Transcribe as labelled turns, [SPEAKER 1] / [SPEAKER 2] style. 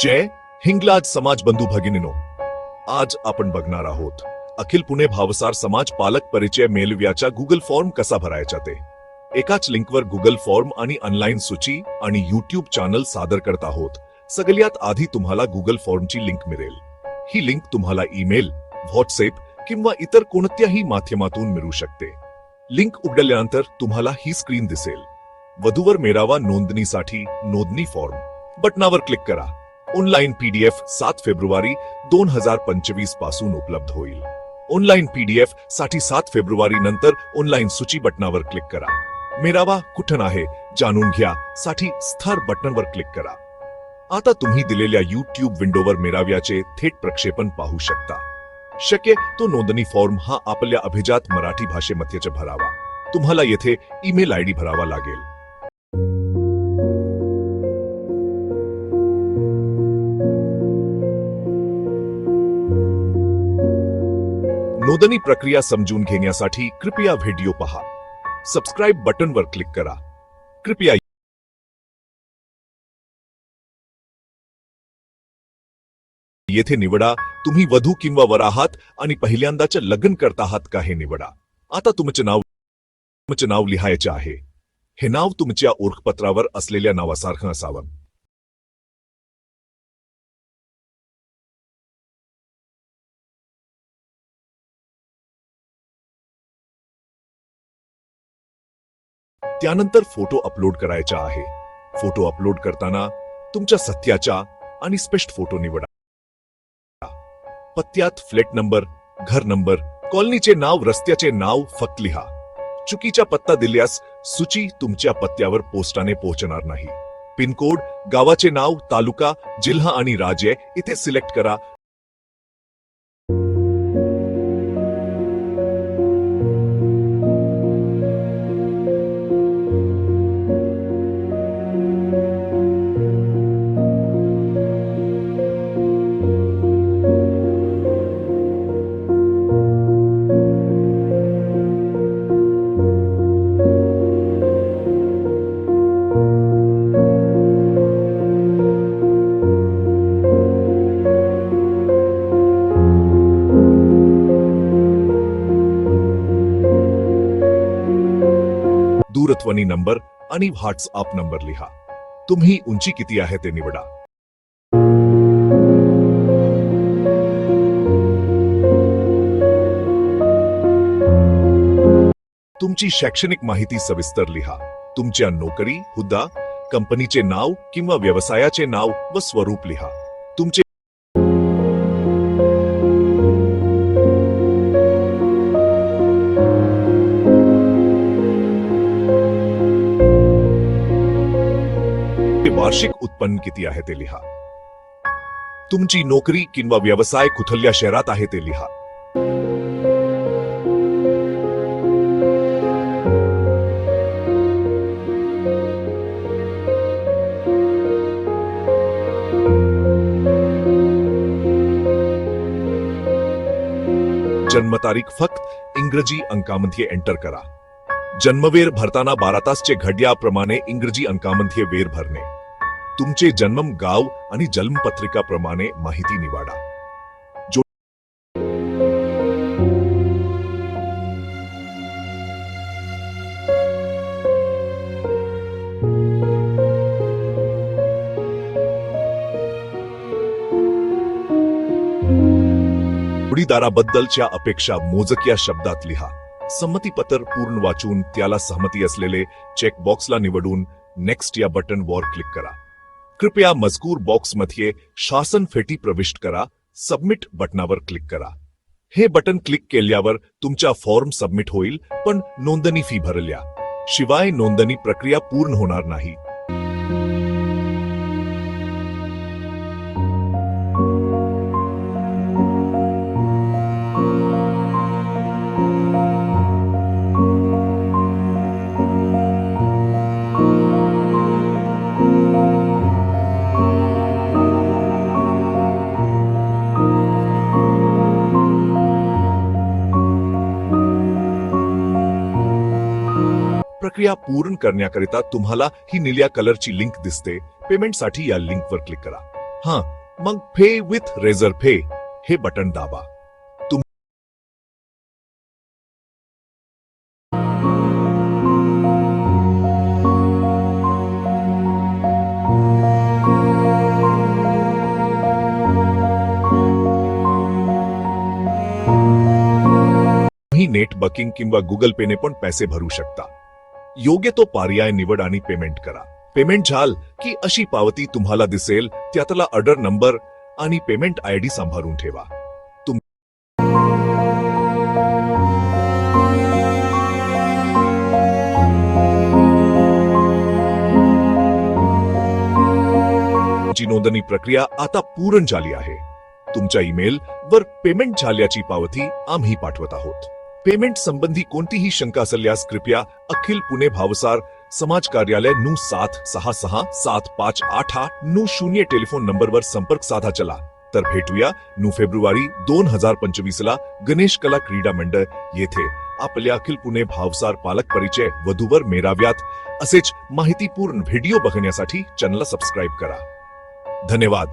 [SPEAKER 1] जय हिंगलाज समाज बंधू भगिनीनो आज आपण बघणार आहोत अखिल पुणे भावसार समाज पालक परिचय मेलव्याचा गुगल फॉर्म कसा भरायचा ते. एकाच लिंकवर गुगल फॉर्म आणि ऑनलाईन सूची आणि युट्यूब चॅनल सादर करत आहोत. सगळ्यात आधी तुम्हाला गुगल फॉर्मची लिंक मिळेल. ही लिंक तुम्हाला ईमेल व्हॉट्सअप किंवा इतर कोणत्याही माध्यमातून मिळू शकते. लिंक उघडल्यानंतर तुम्हाला ही स्क्रीन दिसेल. वधूवर मेरावा नोंदणीसाठी नोंदणी फॉर्म बटनावर क्लिक करा. ऑनलाईन पीडीएफ सात फेब्रुवारी दोन हजार पंचवीसपासून उपलब्ध होईल. ऑनलाईन पीडीएफसाठी सात फेब्रुवारी नंतर ऑनलाईन सूची बटनावर क्लिक करा. मेरावा कुठं आहे जाणून घ्या. साठी स्थर बटनवर क्लिक करा. आता तुम्ही दिलेल्या यूट्यूब विंडोवर मेराव्याचे थेट प्रक्षेपण पाहू शकता. शक्य तो नोंदणी फॉर्म हा आपल्या अभिजात मराठी भाषेमध्येच भरावा. तुम्हाला येथे ईमेल आय डी भरावा लागेल. नोंदणी प्रक्रिया समजून घेण्यासाठी कृपया व्हिडिओ पहा. सबस्क्राईब बटनवर क्लिक करा. कृपया येथे निवडा. तुम्ही वधू किंवा वर आहात आणि पहिल्यांदाच्या लग्न करत आहात का हे निवडा. आता तुमचे नाव तुमचे नाव लिहायचे आहे. हे नाव तुमच्या ओळखपत्रावर असलेल्या नावासारखं असावं. त्यानंतर फोटो अपलोड करायचा आहे. फोटो अपलोड करताना तुमच्या सत्याचा आणि स्पष्ट फोटो निवडा. पत्त्यात फ्लॅट नंबर घर नंबर कॉलनीचे नाव रस्त्याचे नाव फक्त लिहा. चुकीचा पत्ता दिल्यास सूची तुमच्या पत्त्यावर पोस्टाने पोहोचणार नाही. पिनकोड गावाचे नाव तालुका जिल्हा आणि राज्य इथे सिलेक्ट करा. दूरध्वनी नंबर आणि व्हॉट्सअप नंबर लिहा. तुम्ही उंची किती आहे ते निवडा. तुमची शैक्षणिक माहिती सविस्तर लिहा. तुमच्या नोकरी हुद्दा कंपनीचे नाव किंवा व्यवसायाचे नाव व स्वरूप लिहा. तुमचे वार्षिक उत्पन्न किती आहे ते लिहा. तुमची नोकरी किंवा व्यवसाय कुठल्या शहरात आहे ते लिहा. जन्मतारीख फक्त इंग्रजी अंकामध्ये एंटर करा. जन्मवेर भरताना बारा तासचे घड्याप्रमाणे इंग्रजी अंकामध्ये वेर भरणे. तुमचे जन्म गाव आणि जन्मपत्रिकाप्रमाणे माहिती निवडा. जोडीदाराबद्दलच्या अपेक्षा मोजक्या शब्दात लिहा. संमतीपत्र पूर्ण वाचून त्याला सहमती असलेले चेकबॉक्सला निवडून नेक्स्ट या बटनवर क्लिक करा. कृपया मजकूर बॉक्समध्ये शासन फेटी प्रविष्ट करा सबमिट बटनावर क्लिक करा. हे बटन क्लिक केल्यावर तुमचा फॉर्म सबमिट होईल पण नोंदणी फी भरल्या. शिवाय नोंदणी प्रक्रिया पूर्ण होणार नाही. प्रक्रिया पूर्ण करण्याकरिता तुम्हाला ही निळ्या कलरची लिंक दिसते. पेमेंटसाठी या लिंकवर क्लिक करा. हा मग फे विथ रेझर फे हे बटन दाबा. तुम्ही नेट बकिंग किंवा गुगल पे ने पण पैसे भरू शकता. योग्य तो पर्याय निवड आणि पेमेंट करा. पेमेंट झाल की अशी पावती तुम्हाला दिसेल त्यातला ऑर्डर नंबर आणि पेमेंट आय डी सांभाळून ठेवा. तुमची नोंदणी प्रक्रिया आता पूर्ण झाली आहे. तुमच्या ईमेल वर पेमेंट झाल्याची पावती आम्ही पाठवत आहोत. पेमेंट संबंधी कोणतीही शंका असल्यास कृपया अखिल पुणे भावसार समाज कार्यालय नऊ सात सहा सहा सात पाच आठ आठ नऊ शून्य टेलिफोन नंबरवर संपर्क साधा चला. तर भेटूया नऊ फेब्रुवारी दोन हजार पंचवीस ला गणेश कला क्रीडा मंडळ येथे. आपल्या अखिल पुणे भावसार पालक परिचय वधूवर मेराव्यात. असेच माहितीपूर्ण व्हिडिओ बघण्यासाठी चॅनलला सबस्क्राईब करा. धन्यवाद.